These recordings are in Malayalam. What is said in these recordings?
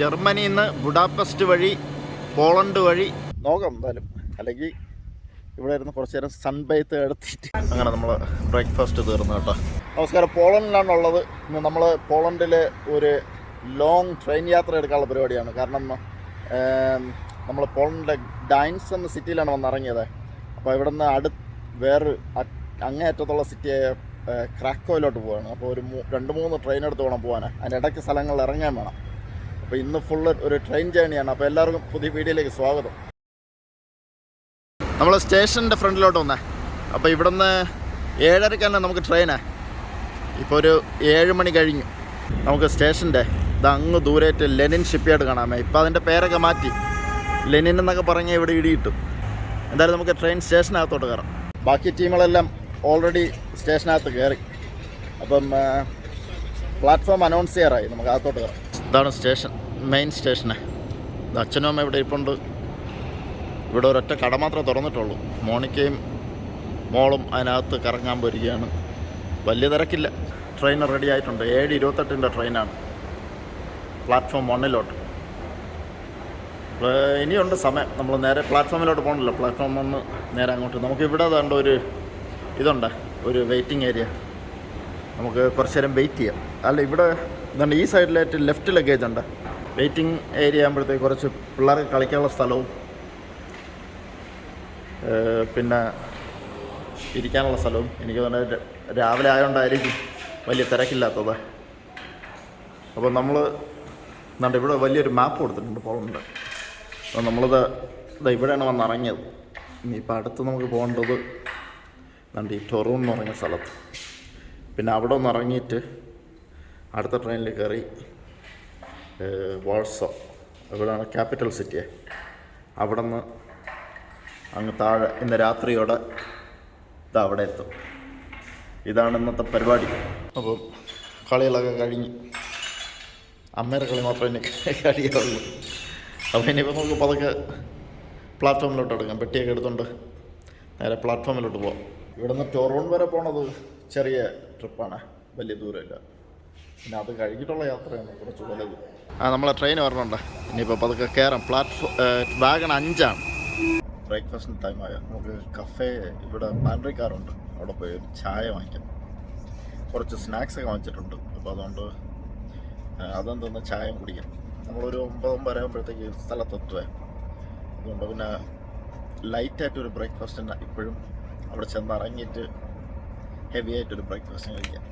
ജർമ്മനിയിൽ നിന്ന് ബുഡാപെസ്റ്റ് വഴി പോളണ്ട് വഴി. നോക്കാം എന്തായാലും. അല്ലെങ്കിൽ ഇവിടെ ഇരുന്ന് കുറച്ച് നേരം സൺബൈത്ത് എടുത്തിട്ട്. അങ്ങനെ നമ്മൾ ബ്രേക്ക്ഫാസ്റ്റ് തീർന്നു കേട്ടോ. നമസ്കാരം. പോളണ്ടിലാണുള്ളത്. ഇന്ന് നമ്മൾ പോളണ്ടിലെ ഒരു ലോങ് ട്രെയിൻ യാത്ര എടുക്കാനുള്ള പരിപാടിയാണ്. കാരണം നമ്മൾ പോളണ്ടിലെ ഡൈൻസ് എന്ന സിറ്റിയിലാണ് വന്ന് ഇറങ്ങിയത്. അപ്പോൾ ഇവിടെ നിന്ന് അടു വേറെ അങ്ങേയറ്റത്തുള്ള സിറ്റിയായ ക്രാക്കോയിലോട്ട് പോവാണ്. അപ്പോൾ ഒരു രണ്ട് മൂന്ന് ട്രെയിൻ എടുത്ത് വേണം പോകാൻ അതിന്റെ ഇടയ്ക്ക് സ്ഥലങ്ങളിൽ ഇറങ്ങാൻ വേണം. അപ്പോൾ ഇന്ന് ഫുള്ള് ഒരു ട്രെയിൻ ജേണിയാണ് അപ്പോൾ എല്ലാവർക്കും പുതിയ വീഡിയോയിലേക്ക് സ്വാഗതം. നമ്മൾ സ്റ്റേഷന്റെ ഫ്രണ്ടിലോട്ട് വന്നേ. അപ്പോൾ ഇവിടുന്ന് ഏഴരക്ക് തന്നെ നമുക്ക് ട്രെയിനാ ഇപ്പോൾ ഒരു ഏഴ് മണി കഴിഞ്ഞു. നമുക്ക് സ്റ്റേഷന്റെ ഇത് അങ്ങ് ദൂരേറ്റ് ലെനിൻ ഷിപ്പ്യാർഡ് കാണാമേ. ഇപ്പോൾ അതിന്റെ പേരൊക്കെ മാറ്റി. ലെനിൻ എന്നൊക്കെ പറഞ്ഞാൽ ഇവിടെ ഇടിയിട്ടു എന്തായാലും നമുക്ക് ട്രെയിൻ സ്റ്റേഷനകത്തോട്ട് കയറാം. ബാക്കി ടീമുകളെല്ലാം ഓൾറെഡി സ്റ്റേഷനകത്ത് കയറി. അപ്പം പ്ലാറ്റ്ഫോം അനൗൺസ് ചെയ്യാറായി. നമുക്ക് അകത്തോട്ട് കയറാം. ഇതാണ് സ്റ്റേഷൻ മെയിൻ സ്റ്റേഷന് ഇത് അച്ഛനും അമ്മ ഇവിടെ ഇരിപ്പുണ്ട്. ഇവിടെ ഒരൊറ്റ കട മാത്രമേ തുറന്നിട്ടുള്ളൂ. മോണിക്കയും മോളും അതിനകത്ത് കറങ്ങാൻ പോയിരിക്കുകയാണ്. വലിയ തിരക്കില്ല. ട്രെയിൻ റെഡി ആയിട്ടുണ്ട്. ഏഴ് ഇരുപത്തെട്ടിന്റെ ട്രെയിനാണ് പ്ലാറ്റ്ഫോം വണ്ണിലോട്ട് ഇനിയുണ്ട് സമയം. നമ്മൾ നേരെ പ്ലാറ്റ്ഫോമിലോട്ട് പോകണല്ലോ പ്ലാറ്റ്ഫോം ഒന്ന് നേരെ അങ്ങോട്ട്. നമുക്ക് ഇവിടെ വേണ്ട ഒരു ഇതുണ്ട്. ഒരു വെയിറ്റിംഗ് ഏരിയ നമുക്ക് കുറച്ച് നേരം വെയിറ്റ് ചെയ്യാം. അല്ല ഇവിടെ ഇതുണ്ട് ഈ സൈഡിലായിട്ട് ലെഫ്റ്റ് ലഗേജ് ഉണ്ട്. വെയിറ്റിംഗ് ഏരിയ ആകുമ്പോഴത്തേക്ക് കുറച്ച് പിള്ളേർക്ക് കളിക്കാനുള്ള സ്ഥലവും പിന്നെ ഇരിക്കാനുള്ള സ്ഥലവും. എനിക്ക് തോന്നുന്നത് രാവിലെ ആയതുകൊണ്ടായിരിക്കും വലിയ തിരക്കില്ലാത്തത്. അപ്പോൾ നമ്മൾ എന്താണ്ട് ഇവിടെ വലിയൊരു മാപ്പ് കൊടുത്തിട്ടുണ്ട് പോകുന്നുണ്ട് അപ്പോൾ നമ്മളിത് ഇതാ ഇവിടെയാണ് വന്ന് ഇറങ്ങിയത് ഇനിയിപ്പോൾ അടുത്ത് നമുക്ക് പോകേണ്ടത് എന്താണ്ട് ഈ ടൊറൂൺ എന്ന് പറഞ്ഞ സ്ഥലത്ത്. പിന്നെ അവിടെ ഒന്ന് ഇറങ്ങിയിട്ട് അടുത്ത ട്രെയിനിൽ കയറി വാൾസോ ഇവിടെയാണ് ക്യാപിറ്റൽ സിറ്റിയെ അവിടെ നിന്ന് അങ്ങ് താഴെ ഇന്ന് രാത്രിയോടെ ഇത് അവിടെ എത്തും. ഇതാണ് ഇന്നത്തെ പരിപാടി. അപ്പം കളികളൊക്കെ കഴിഞ്ഞ് അമ്മയുടെ കളി മാത്രമേ ഇനി കഴിയാറുള്ളൂ അപ്പോൾ ഇനിയിപ്പോൾ നമുക്ക് പതുക്കെ പ്ലാറ്റ്ഫോമിലോട്ട് എടുക്കാം. പെട്ടിയൊക്കെ എടുത്തുകൊണ്ട് നേരെ പ്ലാറ്റ്ഫോമിലോട്ട് പോവാം. ഇവിടുന്ന് ടൊറോൺ വരെ പോണത് ചെറിയ ട്രിപ്പാണ്. വലിയ ദൂരമില്ല. പിന്നെ അത് കഴിഞ്ഞിട്ടുള്ള യാത്രയാണ് കുറച്ച് വലുത്. ആ നമ്മളെ ട്രെയിൻ വരണുണ്ട് ഇനിയിപ്പോൾ പതുക്കെ കയറാം പ്ലാറ്റ്ഫോം വാഗൺ അഞ്ചാണ്. ബ്രേക്ക്ഫാസ്റ്റിന് ടൈമായ നമുക്ക് കഫേ ഇവിടെ പാൻട്രിക്കാറുണ്ട് അവിടെ പോയി ഒരു ചായ വാങ്ങിക്കാം. കുറച്ച് സ്നാക്സ് ഒക്കെ വാങ്ങിച്ചിട്ടുണ്ട്. അപ്പോൾ അതുകൊണ്ട് അതെന്തെന്ന് ചായയും കുടിക്കാം. നമ്മളൊരു ഒമ്പത് ഒമ്പത് ആകുമ്പോഴത്തേക്ക് സ്ഥലത്തെത്തുവേ അതുകൊണ്ട് പിന്നെ ലൈറ്റായിട്ടൊരു ബ്രേക്ക്ഫാസ്റ്റിന് ഇപ്പോഴും അവിടെ ചെന്ന് ഇറങ്ങിയിട്ട് ഹെവി ആയിട്ടൊരു ബ്രേക്ക്ഫാസ്റ്റ് കഴിക്കാം.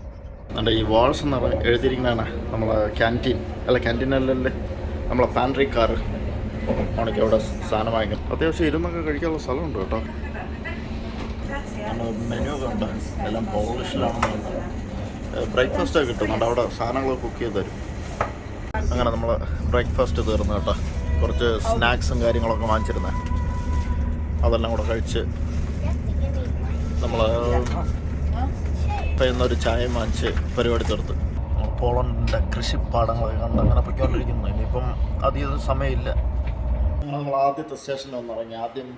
എന്നിട്ട് ഈ വാൾസ് എന്ന് പറഞ്ഞാൽ എഴുതിയിരിക്കുന്നതാണ് നമ്മളെ ക്യാന്റീൻ അല്ല ക്യാന്റീൻ അല്ലല്ലേ നമ്മളെ പാൻട്രി കാർ ഉണക്കി അവിടെ സാധനം വാങ്ങിക്കും അത്യാവശ്യം ഇരുന്നൊക്കെ കഴിക്കാനുള്ള സ്ഥലമുണ്ട് കേട്ടോ. മെനു ഒക്കെ ഉണ്ട്. എല്ലാം പോളിഷിലാണെന്നുണ്ട് ബ്രേക്ക്ഫാസ്റ്റ് ഒക്കെ കിട്ടുന്നുണ്ട് അവിടെ സാധനങ്ങൾ കുക്ക് ചെയ്ത് തരും. അങ്ങനെ നമ്മൾ ബ്രേക്ക്ഫാസ്റ്റ് തീർന്നു കേട്ടോ. കുറച്ച് സ്നാക്സും കാര്യങ്ങളൊക്കെ വാങ്ങിച്ചിരുന്നേ. അതെല്ലാം കൂടെ കഴിച്ച് നമ്മൾ ഒരു ചായ വാങ്ങിച്ച് പരിപാടി തീർത്ത്. പോളണ്ടിന്റെ കൃഷിപ്പാടങ്ങളൊക്കെ കണ്ട് അങ്ങനെ പൊയ്ക്കൊണ്ടിരിക്കുന്നു. ഇനിയിപ്പം അധികം സമയമില്ല. നമ്മൾ ആദ്യത്തെ സ്റ്റേഷനിൽ വന്നിറങ്ങി ആദ്യം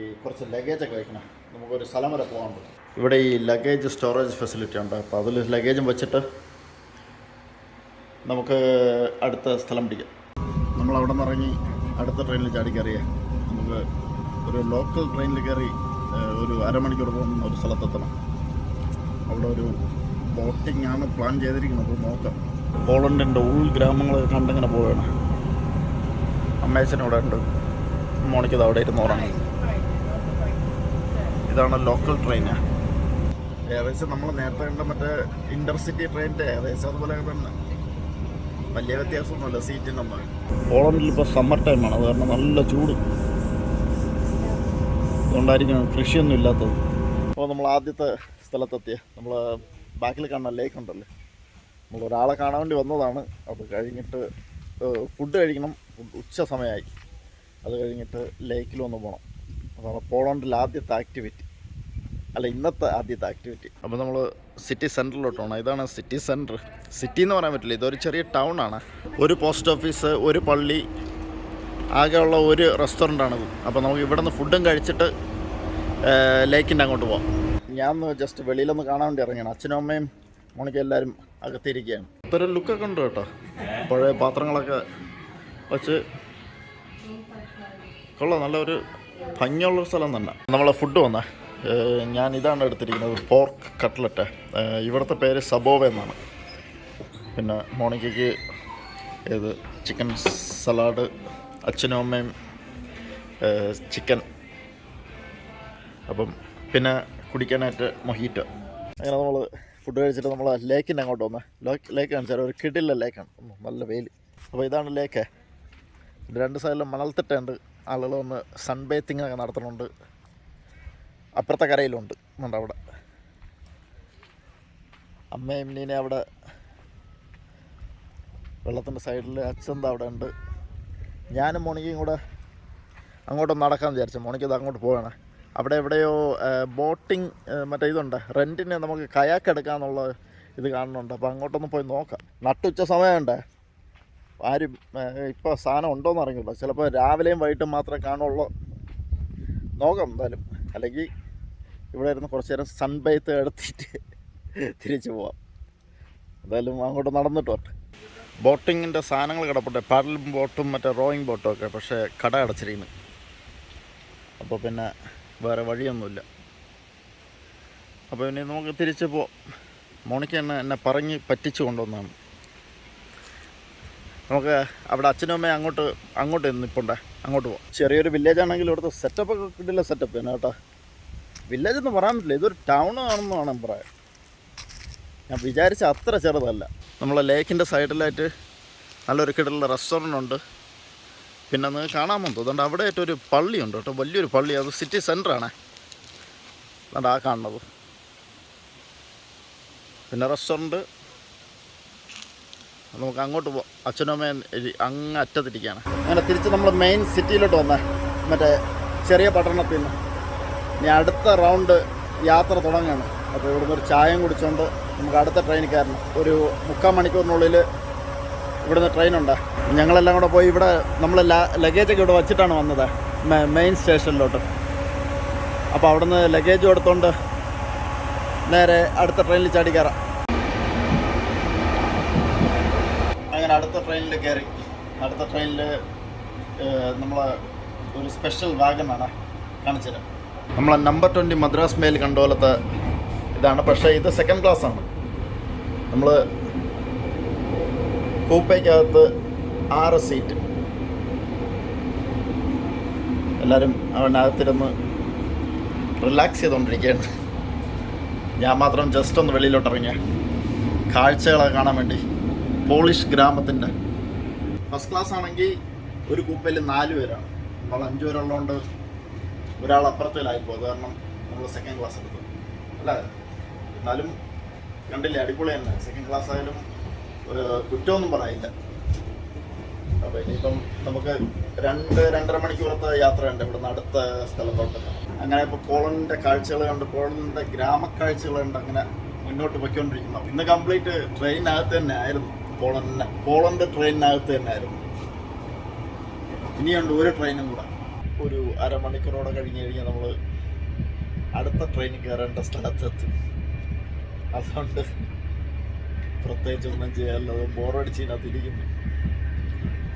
ഈ കുറച്ച് ലഗേജൊക്കെ വയ്ക്കണം നമുക്കൊരു സ്ഥലം വരെ പോകാനുണ്ട് ഇവിടെ ഈ ലഗേജ് സ്റ്റോറേജ് ഫെസിലിറ്റി ഉണ്ട്. അപ്പോൾ അതിൽ ലഗേജും വെച്ചിട്ട് നമുക്ക് അടുത്ത സ്ഥലം പിടിക്കാം. നമ്മൾ അവിടെ നിന്ന് ഇറങ്ങി അടുത്ത ട്രെയിനിൽ ചാടി കയറിയേ. നമുക്ക് ഒരു ലോക്കൽ ട്രെയിനിൽ കയറി ഒരു അരമണിക്കൂർ പോകുന്ന ഒരു സ്ഥലത്തെത്തണം. അവിടെ ഒരു ബോട്ടിംഗ് ആണ് പ്ലാൻ ചെയ്തിരിക്കുന്നത്. നോക്കാം. പോളണ്ടിന്റെ ഉൾഗ്രാമങ്ങൾ കണ്ടിങ്ങനെ പോവുകയാണ്. അമ്മേച്ചനവിടെ ഉണ്ട്. മോണിക്കത് അവിടെ ഇരുന്ന് ഉറങ്ങി. ഇതാണ് ലോക്കൽ ട്രെയിന് ഏകദേശം നമ്മൾ നേരത്തെ കണ്ട മറ്റേ ഇന്റർസിറ്റി ട്രെയിനിന്റെ ഏകദേശം അതുപോലെ തന്നെ. വലിയ വ്യത്യാസമൊന്നുമില്ല സീറ്റിനൊന്നും പോളണ്ടിൽ ഇപ്പോൾ സമ്മർ ടൈമാണ് അത് കാരണം നല്ല ചൂട്. അതുകൊണ്ടായിരിക്കും കൃഷിയൊന്നും ഇല്ലാത്തത്. അപ്പോൾ നമ്മൾ ആദ്യത്തെ സ്ഥലത്തെത്തിയ. നമ്മൾ ബാക്കിൽ കാണുന്ന ലേക്ക് ഉണ്ടല്ലേ? നമ്മൾ ഒരാളെ കാണാൻ വേണ്ടി വന്നതാണ്. അത് കഴിഞ്ഞിട്ട് ഫുഡ് കഴിക്കണം. ഉച്ച സമയമായി. അത് കഴിഞ്ഞിട്ട് ലേക്കിൽ ഒന്ന് പോകണം അതാണ് പോളണ്ടിലെ ആദ്യത്തെ ആക്ടിവിറ്റി അല്ല ഇന്നത്തെ ആദ്യത്തെ ആക്ടിവിറ്റി അപ്പോൾ നമ്മൾ സിറ്റി സെന്ററിലോട്ട് പോകണം ഇതാണ് സിറ്റി സെന്റർ സിറ്റി എന്ന് പറയാൻ പറ്റില്ല. ഇതൊരു ചെറിയ ടൗൺ ആണ്. ഒരു പോസ്റ്റ് ഓഫീസ് ഒരു പള്ളി ആകെയുള്ള ഒരു റെസ്റ്റോറന്റ് ആണ് അപ്പോൾ നമുക്ക് ഇവിടെ നിന്ന് ഫുഡും കഴിച്ചിട്ട് ലേക്കിന്റെ അങ്ങോട്ട് പോകാം ഞാൻ ജസ്റ്റ് വെളിയിലൊന്ന് കാണാൻ വേണ്ടി ഇറങ്ങിയാണ്. അച്ഛനും അമ്മയും മോണിക്ക എല്ലാവരും അകത്തിരിക്കുകയാണ്. ഇത്ര ലുക്കൊക്കെ ഉണ്ട് കേട്ടോ പഴയ പാത്രങ്ങളൊക്കെ വച്ച് കൊള്ളാം നല്ലൊരു ഭംഗിയുള്ള സ്ഥലം തന്നെ. നമ്മളെ ഫുഡ് വന്നേ. ഞാൻ ഇതാണ് എടുത്തിരിക്കുന്നത് പോർക്ക് കട്ട്ലറ്റ് ഇവിടുത്തെ പേര് സബോവ എന്നാണ്. പിന്നെ മോണിക്കയ്ക്ക് ഏത് ചിക്കൻ സലാഡ് അച്ഛനും അമ്മയും ചിക്കൻ അപ്പം പിന്നെ കുടിക്കാനായിട്ട് മൊഹീറ്റോ. അങ്ങനെ നമ്മൾ ഫുഡ് കഴിച്ചിട്ട് നമ്മൾ ലേക്കിന്റെ അങ്ങോട്ട് വന്നേ. ലേക്ക് ലേക്ക് കാണിച്ചാൽ ഒരു കിടില്ല ലേക്കാണ് നല്ല വെയിൽ. അപ്പോൾ ഇതാണ് ലേക്ക് രണ്ട് സൈഡിലും മണൽത്തിട്ടുണ്ട്. ആളുകൾ വന്ന് സൺ ബേത്തിങ്ങൊക്കെ നടത്തുന്നുണ്ട്. അപ്പുറത്തെ കരയിലുണ്ട്. ഉണ്ട് അവിടെ. അമ്മയും നീനെ അവിടെ. വെള്ളത്തിന്റെ സൈഡിൽ അച്ഛന്ത അവിടെ ഉണ്ട്. ഞാനും മോണിക്കും കൂടെ അങ്ങോട്ടൊന്ന് നടക്കാൻ വിചാരിച്ചു. മോണിക്ക് ഇത് അങ്ങോട്ട് പോവാണ്. അവിടെ എവിടെയോ ബോട്ടിങ് മറ്റേ ഇതുണ്ട്. റെന്റിന് നമുക്ക് കയാക്ക് എടുക്കാമെന്നുള്ള ഇത് കാണുന്നുണ്ട്. അപ്പോൾ അങ്ങോട്ടൊന്ന് പോയി നോക്കാം. നട്ടുച്ച സമയമുണ്ട്? ആരും ഇപ്പോൾ സാധനം ഉണ്ടോയെന്ന് അറിഞ്ഞില്ല ചിലപ്പോൾ രാവിലെയും വൈകിട്ടും മാത്രമേ കാണുള്ളൂ. നോക്കാം എന്തായാലും. അല്ലെങ്കിൽ ഇവിടെ ഇരുന്ന് കുറച്ച് നേരം സൺബൈത്ത് എടുത്തിട്ട് തിരിച്ചു പോവാം. എന്തായാലും അങ്ങോട്ട് നടന്നിട്ട് വരട്ടെ. ബോട്ടിങ്ങിന്റെ സാധനങ്ങൾ കിടപ്പട്ടെ പാഡൽ ബോട്ടും മറ്റേ റോയിങ് ബോട്ടും ഒക്കെ. പക്ഷേ കട അടച്ചിരിക്കുന്നു. അപ്പോൾ പിന്നെ വേറെ വഴിയൊന്നുമില്ല. അപ്പോൾ ഇനി നമുക്ക് തിരിച്ച് പോ മോണിക്ക് എന്നെ എന്നെ പറഞ്ഞ് പറ്റിച്ചു കൊണ്ടുവന്നാണ്. നമുക്ക് അവിടെ അച്ഛനും അമ്മയും അങ്ങോട്ട് അങ്ങോട്ട് നിൽപ്പുണ്ടേ അങ്ങോട്ട് പോകാം ചെറിയൊരു വില്ലേജ് ആണെങ്കിൽ ഇവിടുത്തെ സെറ്റപ്പ് ഒക്കെ കിട്ടില്ല സെറ്റപ്പ് തന്നെ കേട്ടോ. വില്ലേജ് എന്ന് പറയാൻ പറ്റില്ല. ഇതൊരു ടൗൺ ആണെന്ന് വേണം പറയാൻ ഞാൻ വിചാരിച്ച അത്ര ചെറുതല്ല. നമ്മളെ ലേക്കിന്റെ സൈഡിലായിട്ട് നല്ലൊരു കിടലുള്ള റെസ്റ്റോറന്റ് ഉണ്ട്. പിന്നെ നിങ്ങൾക്ക് കാണാൻ തോന്നുന്നുണ്ട് അവിടെ ആയിട്ട് ഒരു പള്ളിയുണ്ട് കേട്ടോ. വലിയൊരു പള്ളി. അത് സിറ്റി സെന്ററാണ് അതുകൊണ്ട് ആ കാണുന്നത്. പിന്നെ റെസ്റ്റോറന്റ് നമുക്ക് അങ്ങോട്ട് പോവാം അച്ഛനും അമ്മയും അങ്ങ് അറ്റത്തിരിക്കുകയാണ്. അങ്ങനെ തിരിച്ച് നമ്മൾ മെയിൻ സിറ്റിയിലോട്ട് വന്നേ. മറ്റേ ചെറിയ പട്ടണത്തിൽ നിന്ന്. ഇനി അടുത്ത റൗണ്ട് യാത്ര തുടങ്ങുകയാണ് അപ്പോൾ ഇവിടുന്ന് ഒരു ചായം കുടിച്ചുകൊണ്ട് നമുക്ക് അടുത്ത ട്രെയിനിൽ കയറണം. ഒരു മുക്കാൽ മണിക്കൂറിനുള്ളിൽ ഇവിടുന്ന് ട്രെയിനുണ്ട്. ഞങ്ങളെല്ലാം കൂടെ പോയി ഇവിടെ നമ്മൾ ലഗേജൊക്കെ ഇവിടെ വച്ചിട്ടാണ് വന്നത്. മെയിൻ സ്റ്റേഷനിലോട്ട് അപ്പോൾ അവിടുന്ന് ലഗേജ് എടുത്തുകൊണ്ട് നേരെ അടുത്ത ട്രെയിനിൽ ചാടി കയറാം അങ്ങനെ അടുത്ത ട്രെയിനിൽ കയറി അടുത്ത ട്രെയിനിൽ നമ്മൾ ഒരു സ്പെഷ്യൽ വാഗനാണ് കാണിച്ചുതരാം. നമ്മളെ നമ്പർ ട്വന്റി മദ്രാസ് മെയിൽ കണ്ട പോലത്തെ ഇതാണ്. പക്ഷേ ഇത് സെക്കൻഡ് ക്ലാസ് ആണ്. നമ്മൾ കൂപ്പയ്ക്കകത്ത് ആറ് സീറ്റ്. എല്ലാവരും അവനകത്തിരുന്ന് റിലാക്സ് ചെയ്തുകൊണ്ടിരിക്കുകയാണ് ഞാൻ മാത്രം ജസ്റ്റ് ഒന്ന് വെളിയിലോട്ട് ഇറങ്ങിയ കാഴ്ചകളൊക്കെ കാണാൻ വേണ്ടി. പോളിഷ് ഗ്രാമത്തിന്റെ. ഫസ്റ്റ് ക്ലാസ് ആണെങ്കിൽ ഒരു കൂപ്പയിൽ നാല് പേരാണ്. നമ്മൾ അഞ്ച് പേരുള്ളതുകൊണ്ട് ഒരാൾ അപ്പുറത്തിലായിപ്പോകും കാരണം നമ്മൾ സെക്കൻഡ് ക്ലാസ് എടുത്തു. അല്ല? എന്നാലും കണ്ടില്ലേ? അടിപൊളി തന്നെ സെക്കൻഡ് ക്ലാസ് ആയാലും കുറ്റമൊന്നും പറയില്ല. അപ്പോൾ ഇനിയിപ്പം നമുക്ക് രണ്ട് രണ്ടര മണിക്കൂറത്തെ യാത്രയുണ്ട്. നിന്ന് അടുത്ത സ്ഥലത്തോട്ട്. അങ്ങനെ ഇപ്പോൾ പോളണ്ടിന്റെ കാഴ്ചകൾ കണ്ട് പോളണ്ടിന്റെ ഗ്രാമക്കാഴ്ചകൾ കണ്ട് അങ്ങനെ മുന്നോട്ട് പൊയ്ക്കൊണ്ടിരിക്കുന്നു. ഇന്ന് കംപ്ലീറ്റ് ട്രെയിനകത്ത് തന്നെ ആയിരുന്നു. പോളണ്ടിന് പോളണ്ട് ട്രെയിനിനകത്ത് തന്നെ ആയിരുന്നു. ഇനിയുണ്ട് ഒരു ട്രെയിനും കൂടെ. ഒരു അരമണിക്കൂറോടെ കഴിഞ്ഞ് കഴിഞ്ഞാൽ നമ്മൾ അടുത്ത ട്രെയിനിൽ കയറേണ്ട സ്ഥലത്തെത്തും. അതുകൊണ്ട് പ്രത്യേകിച്ച് ഒന്നും ചെയ്യാനുള്ളത് ബോറടിച്ച് ഇതിനകത്ത് ഇരിക്കുന്നു.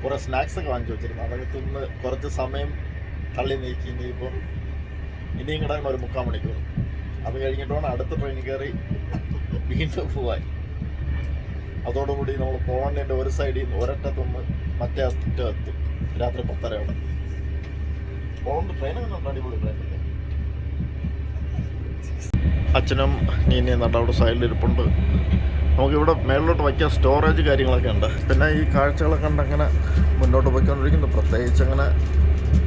കുറേ സ്നാക്സ് ഒക്കെ വാങ്ങിച്ചു വെച്ചിരുന്നു. അതൊക്കെ തിന്ന് കുറച്ച് സമയം തള്ളി നീക്കി ഇനിയിപ്പം ഇനിയും കിടക്കണം ഒരു മുക്കാൽ മണിക്കൂർ. അത് കഴിഞ്ഞിട്ടാണ് അടുത്ത ട്രെയിൻ കയറി വീണ്ടും പോവാൻ. അതോടുകൂടി നമ്മൾ പോകേണ്ടതിന്റെ ഒരു സൈഡിൽ നിന്ന് ഒരറ്റത്തുനിന്ന് മറ്റേ അറ്റം എത്തും രാത്രി പത്തരയോടെ പോകേണ്ട. ട്രെയിനൊക്കെ ഉണ്ട് അടിപൊളി ട്രെയിനല്ലേ അച്ഛനും നീനിയും നട്ട അവിടെ സൈഡിലിരിപ്പുണ്ട് നമുക്കിവിടെ മേളിലോട്ട് വയ്ക്കാൻ സ്റ്റോറേജ് കാര്യങ്ങളൊക്കെ ഉണ്ട്. പിന്നെ ഈ കാഴ്ചകളൊക്കെ കണ്ട് അങ്ങനെ മുന്നോട്ട് പോയിക്കൊണ്ടിരിക്കുന്നു. പ്രത്യേകിച്ച് അങ്ങനെ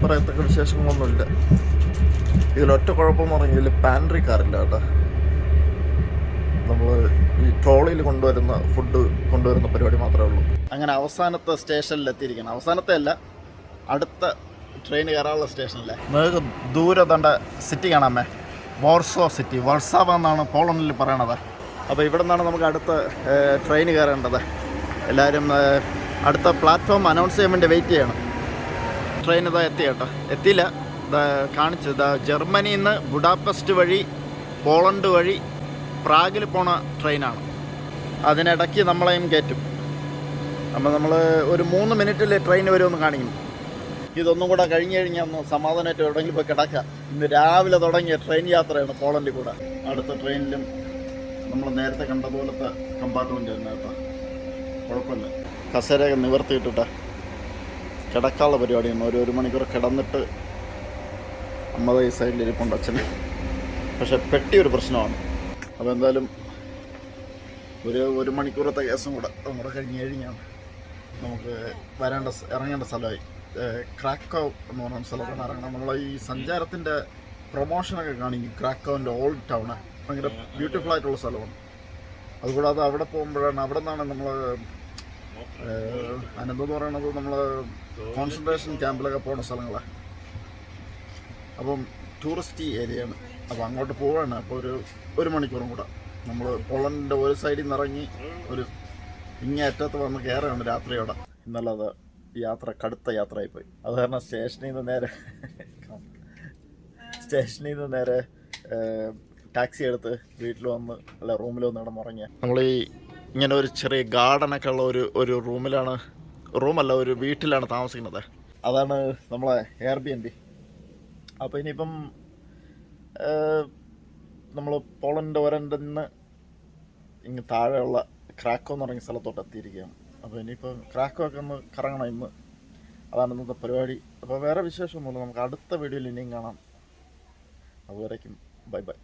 പറയത്തക്ക വിശേഷങ്ങളൊന്നുമില്ല. ഇതിലൊറ്റ കുഴപ്പമെന്ന് പറഞ്ഞാൽ പാൻട്രി കാറില്ല കേട്ടോ. നമ്മൾ ഈ ട്രോളിയിൽ കൊണ്ടുവരുന്ന ഫുഡ് കൊണ്ടുവരുന്ന പരിപാടി മാത്രമേ ഉള്ളൂ. അങ്ങനെ അവസാനത്തെ സ്റ്റേഷനിൽ എത്തിയിരിക്കണം അവസാനത്തെ അല്ല അടുത്ത ട്രെയിൻ കയറാനുള്ള സ്റ്റേഷനിലെ നിങ്ങൾക്ക് ദൂരെ തണ്ട സിറ്റി കാണാമേ വോർസോ സിറ്റി വർസാവ എന്നാണ് പോളണ്ടിൽ പറയണത്. അപ്പോൾ ഇവിടെ നിന്നാണ് നമുക്ക് അടുത്ത ട്രെയിൻ കയറേണ്ടത്. എല്ലാവരും അടുത്ത പ്ലാറ്റ്ഫോം അനൗൺസ് ചെയ്യാൻ വേണ്ടി വെയിറ്റ് ചെയ്യണം. ട്രെയിൻ ഇതാ എത്തി കേട്ടോ. എത്തിയില്ല. ഇതാ കാണിച്ചു. ഇതാ ജർമ്മനിയിൽ നിന്ന് ബുഡാപെസ്റ്റ് വഴി പോളണ്ട് വഴി പ്രാഗിൽ പോണ ട്രെയിനാണ് അതിനിടയ്ക്ക് നമ്മളെയും കയറ്റും. അപ്പോൾ നമ്മൾ ഒരു മൂന്ന് മിനിറ്റിൽ ട്രെയിൻ വരുമെന്ന് കാണിക്കും ഇതൊന്നും കൂടെ കഴിഞ്ഞ് കഴിഞ്ഞാൽ ഒന്ന് സമാധാനമായിട്ട് എവിടെയെങ്കിലും പോയി കിടക്കുക ഇന്ന് രാവിലെ തുടങ്ങിയ ട്രെയിൻ യാത്രയാണ് പോളണ്ടിൽ കൂടെ. അടുത്ത ട്രെയിനിലും നമ്മൾ നേരത്തെ കണ്ട പോലത്തെ കമ്പാർട്ട്മെന്റ് തന്നെ കേട്ടോ. കുഴപ്പമില്ല. കസേരയൊക്കെ നിവർത്തിയിട്ടിട്ട്. കിടക്കാനുള്ള പരിപാടിയാണ് ഒരു ഒരു മണിക്കൂർ കിടന്നിട്ട് അമ്മത ഈ സൈഡിൽ ഇരിപ്പുണ്ട് അച്ഛൻ പക്ഷെ പെട്ടി ഒരു പ്രശ്നമാണ്. അപ്പോൾ എന്തായാലും ഒരു ഒരു മണിക്കൂറത്തെ കേസും കൂടെ നമ്മുടെ കഴിഞ്ഞ് കഴിഞ്ഞാൽ നമുക്ക് വരേണ്ട ഇറങ്ങേണ്ട സ്ഥലമായി. ക്രാക്കോ എന്ന് പറയുന്ന സ്ഥലത്താണ് ഇറങ്ങണം നമ്മളെ ഈ സഞ്ചാരത്തിന്റെ പ്രൊമോഷനൊക്കെ കാണിക്കും. ക്രാക്കോവിന്റെ ഓൾഡ് ടൗണ്. ഭയങ്കര ബ്യൂട്ടിഫുൾ ആയിട്ടുള്ള സ്ഥലമാണ്. അതുകൂടാതെ അവിടെ പോകുമ്പോഴാണ് അവിടെ നിന്നാണ് നമ്മൾ അനന്തെന്ന് പറയുന്നത് നമ്മൾ കോൺസെൻട്രേഷൻ ക്യാമ്പിലൊക്കെ പോകുന്ന സ്ഥലങ്ങളാണ് അപ്പം ടൂറിസ്റ്റ് ഏരിയയാണ് അപ്പോൾ അങ്ങോട്ട് പോവാണ്. അപ്പോൾ ഒരു ഒരു മണിക്കൂറും കൂടെ. നമ്മൾ പോളണ്ടിന്റെ ഒരു സൈഡിൽ നിന്ന് ഇറങ്ങി ഒരു ഇങ്ങേ അറ്റത്ത് വന്ന് കയറുകയാണ് രാത്രിയോടെ ഇന്നലെ അത് യാത്ര കടുത്ത യാത്രയായിപ്പോയി. അത് കാരണം സ്റ്റേഷനിൽ നിന്ന് നേരെ സ്റ്റേഷനിൽ നിന്ന് നേരെ ടാക്സി എടുത്ത് വീട്ടിൽ വന്ന് അല്ല റൂമിൽ വന്ന് കിടന്നുറങ്ങിയ നമ്മൾ ഈ ഇങ്ങനെ ഒരു ചെറിയ ഗാർഡനൊക്കെ ഉള്ള ഒരു ഒരു റൂമിലാണ് റൂമല്ല ഒരു വീട്ടിലാണ് താമസിക്കുന്നത്. അതാണ് നമ്മളെ എയർ ബി എൻ ബി അപ്പോൾ ഇനിയിപ്പം നമ്മൾ പോളണ്ട് ഒരന്റെ നിന്ന് ഇങ്ങ് താഴെയുള്ള ക്രാക്കോ എന്ന് പറഞ്ഞ സ്ഥലത്തോട്ട് എത്തിയിരിക്കുകയാണ്. അപ്പോൾ ഇനിയിപ്പോൾ ക്രാക്കോ ഒക്കെ ഒന്ന് കറങ്ങണം ഇന്ന്. അതാണ് ഇന്നത്തെ പരിപാടി. അപ്പോൾ വേറെ വിശേഷമൊന്നുമില്ല. നമുക്ക് അടുത്ത വീഡിയോയിൽ ഇനിയും കാണാം. അതുവരേക്കും ബൈ ബൈ.